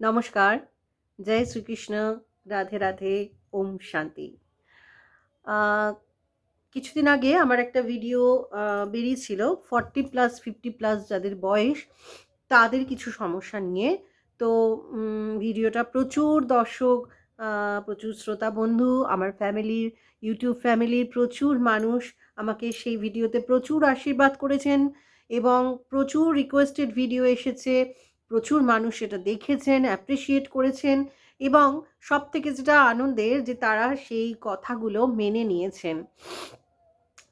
নমস্কার। জয় শ্রীকৃষ্ণ। রাধে রাধে। ওম শান্তি। কিছুদিন আগে আমার একটা ভিডিও বেরিয়েছিল, ফর্টি প্লাস, ফিফটি প্লাস যাদের বয়স, তাদের কিছু সমস্যা নিয়ে। তো ভিডিওটা প্রচুর দর্শক প্রচুর শ্রোতা বন্ধু, আমার ফ্যামিলির, ইউটিউব ফ্যামিলির প্রচুর মানুষ আমাকে সেই ভিডিওতে প্রচুর আশীর্বাদ করেছেন এবং প্রচুর রিকোয়েস্টেড ভিডিও এসেছে। প্রচুর মানুষ সেটা দেখেছেন অ্যাপ্রিসিয়েট করেছেন এবং সব থেকে যেটা আনন্দের যে তারা সেই কথাগুলো মেনে নিয়েছেন।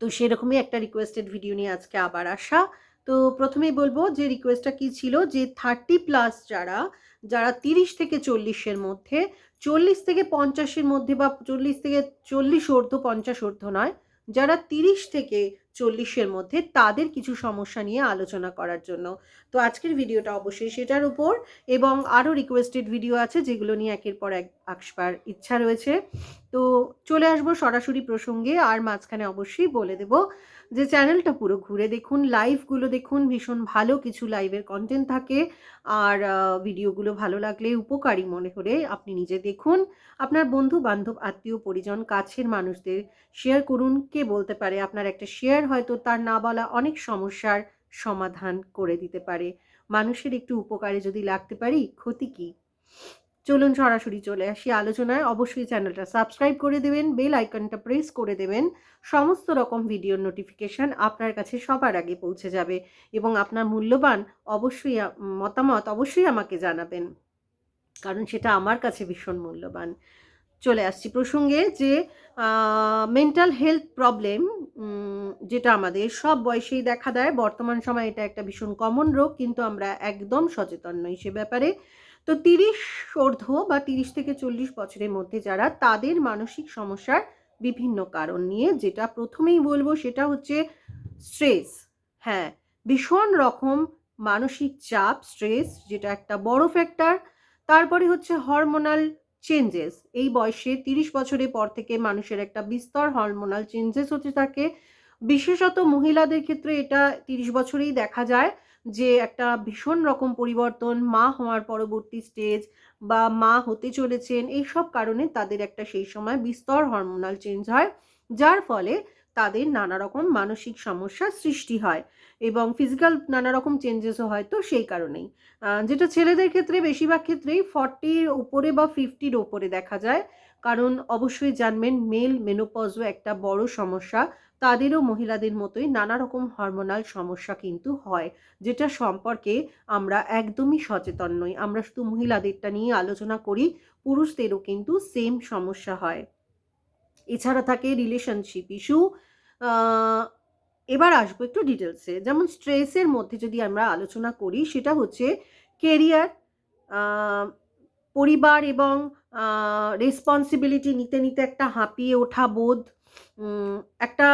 তো সেরকমই একটা রিকোয়েস্টেড ভিডিও নিয়ে আজকে আবার আসা। তো প্রথমেই বলব যে রিকোয়েস্টটা কি ছিল? যে থার্টি প্লাস যারা যারা তিরিশ থেকে চল্লিশের মধ্যে, চল্লিশ থেকে পঞ্চাশের মধ্যে বা চল্লিশ থেকে চল্লিশ অর্ধ পঞ্চাশ ঊর্ধ্ব নয়, যারা তিরিশ থেকে চল্লিশের মধ্যে তাদের কিছু সমস্যা নিয়ে আলোচনা করার জন্য। তো আজকের ভিডিওটা অবশ্যই সেটার উপর এবং আরও রিকোয়েস্টেড ভিডিও আছে যেগুলো নিয়ে একের পর এক আসবার ইচ্ছা রয়েছে। তো চলে আসব সরাসরি প্রসঙ্গে আর মাঝখানে অবশ্যই বলে দেব যে চ্যানেলটা পুরো ঘুরে দেখুন লাইভগুলো দেখুন, ভীষণ ভালো কিছু লাইভের কন্টেন্ট থাকে। আর ভিডিওগুলো ভালো লাগলে, উপকারী মনে হলে আপনি নিজে দেখুন। আপনার বন্ধু, বান্ধব, আত্মীয়, পরিজন, কাছের মানুষদের শেয়ার করুন। কে বলতে পারে আপনার একটা শেয়ার হয়তো তার না বলা অনেক সমস্যার সমাধান করে দিতে পারে। মানুষের একটু উপকারে যদি লাগতে পারি, ক্ষতি কি? চলুন সরাসরি চলে আসি আলোচনায়। অবশ্যই চ্যানেলটা সাবস্ক্রাইব করে দেবেন, বেল আইকনটা প্রেস করে দেবেন। সমস্ত রকম ভিডিওর নোটিফিকেশান আপনার কাছে সবার আগে পৌঁছে যাবে এবং আপনার মূল্যবান অবশ্যই মতামত অবশ্যই আমাকে জানাবেন। কারণ সেটা আমার কাছে ভীষণ মূল্যবান। চলে আসছি প্রসঙ্গে যে মেন্টাল হেলথ প্রবলেম যেটা আমাদের সব বয়সেই দেখা দেয়। বর্তমান সময়ে এটা একটা ভীষণ কমন রোগ, কিন্তু আমরা একদম সচেতন নই সে ব্যাপারে। তো তিরিশ ঊর্ধ্ব বা তিরিশ থেকে চল্লিশ বছরের মধ্যে যারা, তাদের মানসিক সমস্যার বিভিন্ন কারণ নিয়ে যেটা প্রথমেই বলব সেটা হচ্ছে স্ট্রেস হ্যাঁ ভীষণ রকম মানসিক চাপ স্ট্রেস যেটা একটা বড় ফ্যাক্টর তারপরে হচ্ছে হরমোনাল চেঞ্জেস এই বয়সে তিরিশ বছরের পর থেকে মানুষের একটা বিস্তর হরমোনাল চেঞ্জেস হতে থাকে। বিশেষত মহিলাদের ক্ষেত্রে এটা তিরিশ বছরেই দেখা যায় যে একটা ভীষণ রকম পরিবর্তন, মা হওয়ার পরবর্তী স্টেজ বা মা হতে চলেছেন এই সব কারণে তাদের একটা সেই সময় বিস্তর হরমোনাল চেঞ্জ হয়, যার ফলে তাদের নানা রকম মানসিক সমস্যার সৃষ্টি হয়। এবং ফিজিক্যাল নানা রকম চেঞ্জেসও হয়, তো সেই কারণেই। যেটা ছেলেদের ক্ষেত্রে, বেশিরভাগ ক্ষেত্রেই ফর্টির উপরে বা ফিফটির ওপরে দেখা যায়। কারণ অবশ্যই জানবেন মেল মেনোপজও একটা বড় সমস্যা। তাদেরও মহিলাদের মতোই নানা রকম হরমোনাল সমস্যা কিন্তু হয়, যেটা সম্পর্কে আমরা একদমই সচেতন নই। আমরা শুধু মহিলাদেরটা নিয়ে আলোচনা করি, পুরুষদেরও কিন্তু সেম সমস্যা হয়। এছাড়া থাকে রিলেশনশিপ ইস্যু এবার আসব একটু ডিটেলসে যেমন স্ট্রেসের মধ্যে যদি আমরা আলোচনা করি, সেটা হচ্ছে কেরিয়ার পরিবার এবং রেসপন্সিবিলিটি নিতে নিতে একটা হাঁপিয়ে ওঠা বোধ একটা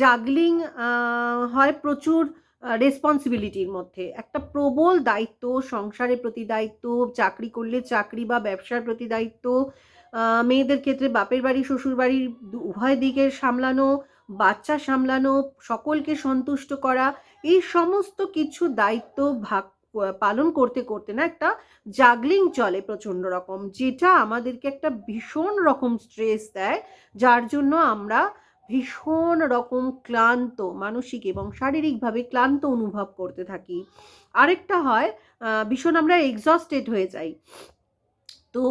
জাগলিং হয় প্রচুর রেসপন্সিবিলিটির মধ্যে। একটা প্রবল দায়িত্ব, সংসারের প্রতি দায়িত্ব, চাকরি করলে চাকরি বা ব্যবসার প্রতি দায়িত্ব মেয়েদের ক্ষেত্রে বাপের বাড়ি শ্বশুর বাড়ির উভয় দিকের সামলানো বাচ্চা সামলানো, সকলকে সন্তুষ্ট করা, এই সমস্ত কিছু দায়িত্ব ভাগ পালন করতে করতে না একটা জাগলিং চলে প্রচণ্ড রকম, যেটা আমাদেরকে একটা ভীষণ রকম স্ট্রেস দেয়, যার জন্য আমরা ভীষণ রকম ক্লান্ত, মানসিক এবং শারীরিকভাবে ক্লান্ত অনুভব করতে থাকি। আরেকটা হয় ভীষণ আমরা এক্সস্টেড হয়ে যাই। তো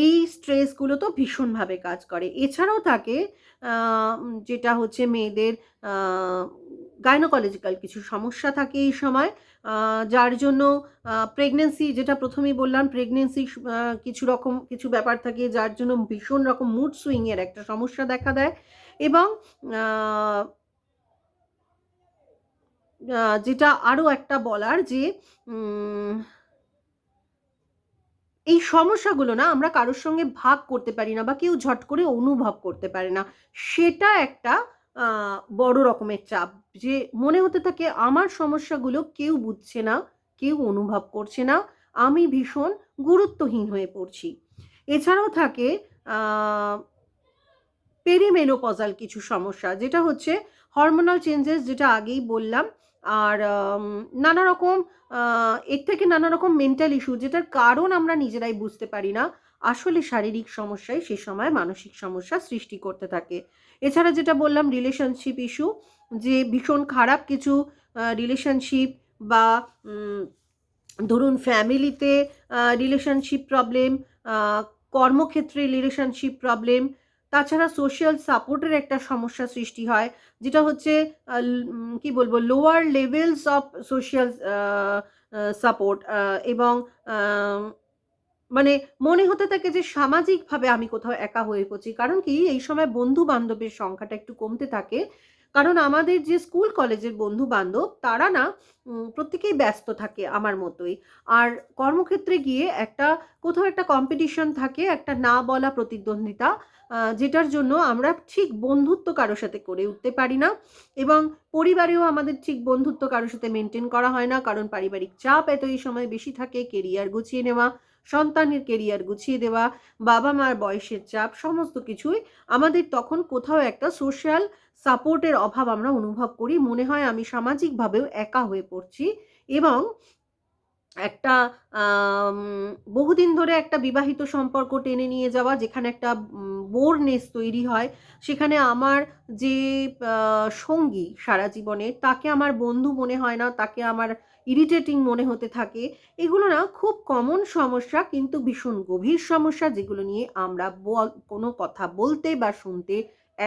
এই স্ট্রেসগুলো তো ভীষণভাবে কাজ করে। এছাড়াও থাকে যেটা হচ্ছে মেয়েদের গাইনোকলজিক্যাল কিছু সমস্যা থাকে এই সময়। যার জন্য প্রেগনেন্সি যেটা প্রথমেই বললাম প্রেগনেন্সি কিছু রকম, কিছু ব্যাপার থাকে যার জন্য ভীষণ রকম মুড সুইংয়ের একটা সমস্যা দেখা দেয়। এবং যেটা আরও একটা বলার যে এই সমস্যাগুলো না আমরা কারোর সঙ্গে ভাগ করতে পারি না বা কেউ ঝট করে অনুভব করতে পারে না। সেটা একটা বড় রকমের চাপ। যে মনে হতে থাকে, আমার সমস্যাগুলো কেউ বুঝছে না, কেউ অনুভব করছে না, আমি ভীষণ গুরুত্বহীন হয়ে পড়ছি। এছাড়াও থাকে পেরিমেনোপজাল কিছু সমস্যা, যেটা হচ্ছে হরমোনাল চেঞ্জেস যেটা আগেই বললাম আর নানা রকম এর থেকে নানা রকম মেন্টাল ইস্যু যেটার কারণ আমরা নিজেরাই বুঝতে পারি না। আসলে শারীরিক সমস্যায় সে সময় মানসিক সমস্যা সৃষ্টি করতে থাকে। এছাড়া যেটা বললাম রিলেশনশিপ ইস্যু যে ভীষণ খারাপ কিছু রিলেশনশিপ বা ধরুন ফ্যামিলিতে রিলেশনশিপ প্রবলেম কর্মক্ষেত্রে রিলেশনশিপ প্রবলেম তাছাড়া সোশ্যাল সাপোর্টের একটা সমস্যা সৃষ্টি হয়, যেটা হচ্ছে কি বলব lower levels of social support এবং মানে মনে হতে থাকে যে সামাজিকভাবে আমি কোথাও একা হয়ে পড়ছি। কারণ কি, এই সময় বন্ধু বান্ধবের সংখ্যাটা একটু কমতে থাকে। কারণ আমাদের যে স্কুল কলেজের বন্ধু বান্ধব তারা না প্রত্যেকেই ব্যস্ত থাকে আমার মতোই। আর কর্মক্ষেত্রে গিয়ে একটা, কোথাও একটা কম্পিটিশন থাকে, একটা না বলা প্রতিদ্বন্দ্বিতা যেটার জন্য আমরা ঠিক বন্ধুত্ব কারোর সাথে করে উঠতে পারি না এবং পরিবারেও আমাদের ঠিক বন্ধুত্ব কারোর সাথে মেনটেন করা হয় না, কারণ পারিবারিক চাপ এত এই সময় বেশি থাকে কেরিয়ার গুছিয়ে নেওয়া সন্তানের কেরিয়ার গুছিয়ে দেওয়া বাবা মার বয়সের চাপ, সমস্ত কিছুই আমাদের তখন কোথাও একটা সোশ্যাল সাপোর্টের অভাব আমরা অনুভব করি। মনে হয় আমি সামাজিকভাবেও একা হয়ে পড়ছি এবং একটা বহুদিন ধরে একটা বিবাহিত সম্পর্ক টেনে নিয়ে যাওয়া, যেখানে একটা বোরনেস তৈরি হয়। সেখানে আমার যে সঙ্গী সারা জীবনে, তাকে আমার বন্ধু মনে হয় না, তাকে আমার ইরিটেটিং মনে হতে থাকে। এগুলো না খুব কমন সমস্যা, কিন্তু ভীষণ গভীর সমস্যা, যেগুলো নিয়ে আমরা বল, কোনো কথা বলতে বা শুনতে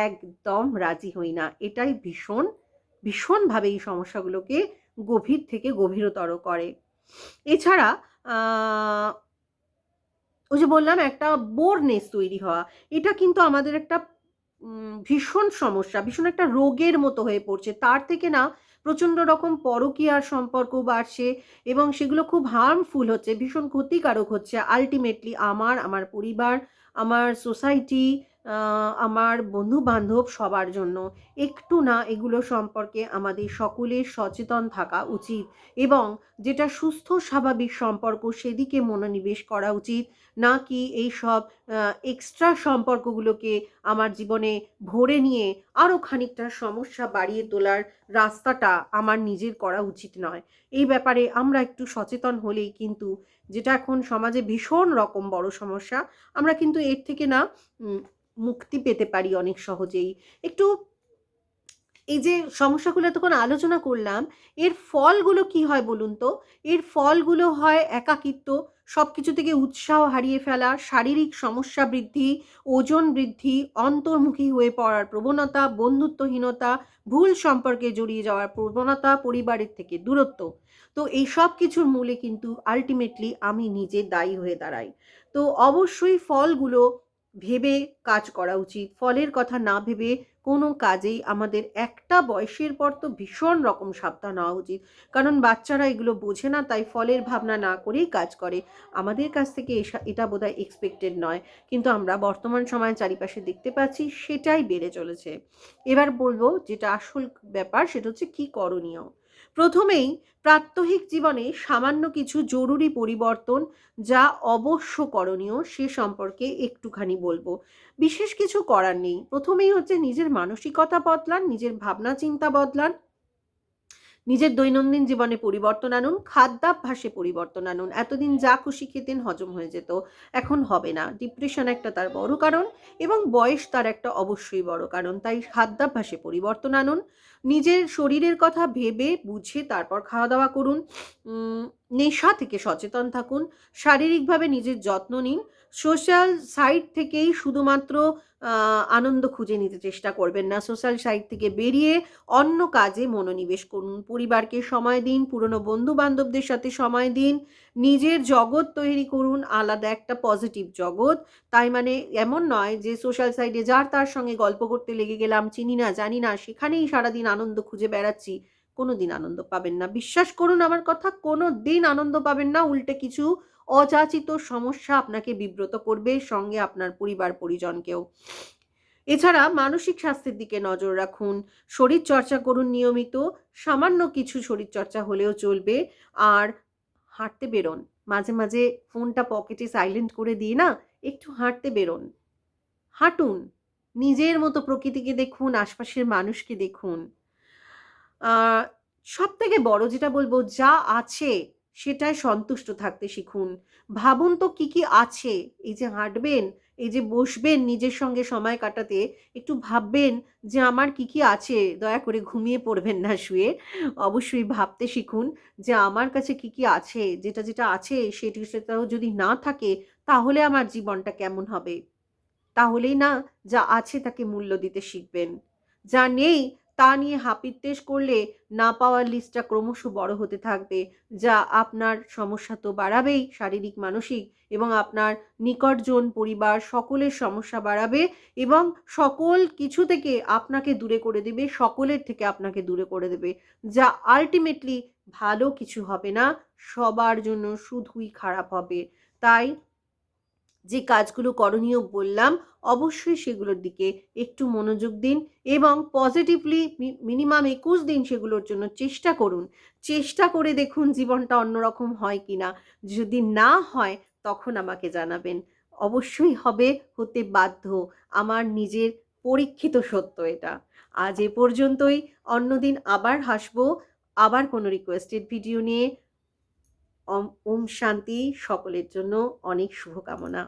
একদম রাজি হই না। এটাই ভীষণ, ভীষণভাবে এই সমস্যাগুলোকে গভীর থেকে গভীরতর করে। এছাড়া ওই যে বললাম একটা বোরনেস তৈরি হওয়া, এটা কিন্তু আমাদের একটা ভীষণ সমস্যা, ভীষণ একটা রোগের মতো হয়ে পড়ছে। তার থেকে না প্রচণ্ড রকম পরকীয়ার সম্পর্ক বাড়ছে এবং সেগুলো খুব হার্মফুল হচ্ছে, ভীষণ ক্ষতিকারক হচ্ছে। আলটিমেটলি আমার আমার পরিবার, আমার সোসাইটি আমার বন্ধু বান্ধব সবার জন্য একটু না এগুলো সম্পর্কে আমাদের সকলের সচেতন থাকা উচিত এবং যেটা সুস্থ, স্বাভাবিক সম্পর্ক সেদিকে মনোনিবেশ করা উচিত। না কি এই সব এক্সট্রা সম্পর্কগুলোকে আমার জীবনে ভরে নিয়ে আরও খানিকটা সমস্যা বাড়িয়ে তোলার রাস্তাটা আমার নিজের করা উচিত নয়। এই ব্যাপারে আমরা একটু সচেতন হলেই কিন্তু যেটা এখন সমাজে ভীষণ রকম বড় সমস্যা, আমরা কিন্তু এর থেকে না মুক্তি পেতে পারি অনেক সহজেই। একটু এই যে সমস্যাগুলো এতক্ষণ আলোচনা করলাম, এর ফলগুলো কি হয় বলুন তো? এর ফলগুলো হয় একাকিত্ব সব কিছু থেকে উৎসাহ হারিয়ে ফেলা, শারীরিক সমস্যা বৃদ্ধি, ওজন বৃদ্ধি, অন্তর্মুখী হয়ে পড়ার প্রবণতা, বন্ধুত্বহীনতা, ভুল সম্পর্কে জড়িয়ে যাওয়ার প্রবণতা, পরিবারের থেকে দূরত্ব। তো এই সব কিছুর মূলে কিন্তু আলটিমেটলি আমি নিজে দায়ী হয়ে দাঁড়াই। তো অবশ্যই ফলগুলো ভেবে কাজ করা উচিত। ফলের কথা না ভেবে কোনো কাজেই আমাদের একটা বয়সের পর তো ভীষণ রকম সাবধান হওয়া উচিত। কারণ বাচ্চারা এগুলো বোঝে না, তাই ফলের ভাবনা না করেই কাজ করে। আমাদের কাছ থেকে এটা বোধহয় এক্সপেক্টেড নয়। কিন্তু আমরা বর্তমান সময়ে চারিপাশে দেখতে পাচ্ছি সেটাই বেড়ে চলেছে। এবার বলব যেটা আসল ব্যাপার সেটা হচ্ছে কি করণীয়। প্রথমেই প্রাত্যহিক জীবনে সামান্য কিছু জরুরি পরিবর্তন যা অবশ্য করণীয় সে সম্পর্কে একটুখানি বলব। বিশেষ কিছু করার নেই। প্রথমেই হচ্ছে নিজের মানসিকতা বদলান, নিজের ভাবনা চিন্তা বদলান, নিজের দৈনন্দিন জীবনে পরিবর্তন আনুন, খাদ্যাভ্যাসে পরিবর্তন আনুন। এতদিন যা খুশি খেতেন হজম হয়ে যেত, এখন হবে না। ডিপ্রেশন একটা তার বড় কারণ এবং বয়স তার একটা অবশ্যই বড় কারণ। তাই খাদ্যাভ্যাসে পরিবর্তন আনুন নিজের শরীরের কথা ভেবে, বুঝে তারপর খাওয়া দাওয়া করুন নেশা থেকে সচেতন থাকুন। শারীরিকভাবে নিজের যত্ন নিন। সোশ্যাল সাইট থেকেই শুধুমাত্র আনন্দ খুঁজে নিতে চেষ্টা করবেন না। সোশ্যাল সাইট থেকে বেরিয়ে অন্য কাজে মনোনিবেশ করুন। পরিবারকে সময় দিন, পুরনো বন্ধু বান্ধবদের সাথে সময় দিন, নিজের জগৎ তৈরি করুন, আলাদা একটা পজিটিভ জগৎ। তাই মানে এমন নয় যে সোশ্যাল সাইটে যার তার সঙ্গে গল্প করতে লেগে গেলাম, চিনি না, জানি না, সেখানেই সারাদিন আনন্দ খুঁজে বেড়াচ্ছি। কোনো দিন আনন্দ পাবেন না। বিশ্বাস করুন আমার কথা কোনো দিন আনন্দ পাবেন না। উল্টে কিছু অযাচিত সমস্যা আপনাকে বিব্রত করবে সঙ্গে আপনার পরিবার পরিজনকেও। এছাড়া মানসিক স্বাস্থ্যের দিকে নজর রাখুন শরীর চর্চা করুন নিয়মিত, সামান্য কিছু শরীর চর্চা হলেও চলবে, আর হাঁটতে বেরোন। মাঝে মাঝে ফোনটা পকেটে সাইলেন্ট করে দিয়ে না, একটু হাঁটতে বেরোন। হাঁটুন, নিজের মতো প্রকৃতিকে দেখুন, আশপাশের মানুষকে দেখুন। সব থেকে বড় যেটা বলব, যা আছে সেটায় সন্তুষ্ট থাকতে শিখুন। ভাবুন তো কি কি আছে? এই যে হাঁটবেন, এই যে বসবেন নিজের সঙ্গে সময় কাটাতে, একটু ভাববেন যে আমার কি কি আছে। দয়া করে ঘুমিয়ে পড়বেন না শুয়ে। অবশ্যই ভাবতে শিখুন যে আমার কাছে কি কি আছে, যেটা যেটা আছে সেটি সেটাও যদি না থাকে, তাহলে আমার জীবনটা কেমন হবে? তাহলেই না যা আছে তাকে মূল্য দিতে শিখবেন। যা নেই তা নিয়ে হাপিত্তেশ করলে না পাওয়ার লিস্টটা ক্রমশ বড় হতে থাকবে, যা আপনার সমস্যা তো বাড়াবেই শারীরিক, মানসিক এবং আপনার নিকটজন পরিবার সকলের সমস্যা বাড়াবে এবং সকল কিছু থেকে আপনাকে দূরে করে দেবে, সকলের থেকে আপনাকে দূরে করে দেবে, যা আলটিমেটলি ভালো কিছু হবে না, সবার জন্য শুধুই খারাপ হবে। তাই যে কাজগুলো করণীয় বললাম, অবশ্যই সেগুলোর দিকে একটু মনোযোগ দিন এবং পজিটিভলি মিনিমাম একুশ দিন সেগুলোর জন্য চেষ্টা করুন। চেষ্টা করে দেখুন জীবনটা অন্যরকম হয় কি না যদি না হয়, তখন আমাকে জানাবেন। অবশ্যই হবে, হতে বাধ্য। আমার নিজের পরীক্ষিত সত্য এটা। আজ এ পর্যন্তই। অন্যদিন আবার হাসবো। আবার কোনো রিকোয়েস্টেড ভিডিও নিয়ে ওম শান্তি সকলের জন্য অনেক শুভকামনা।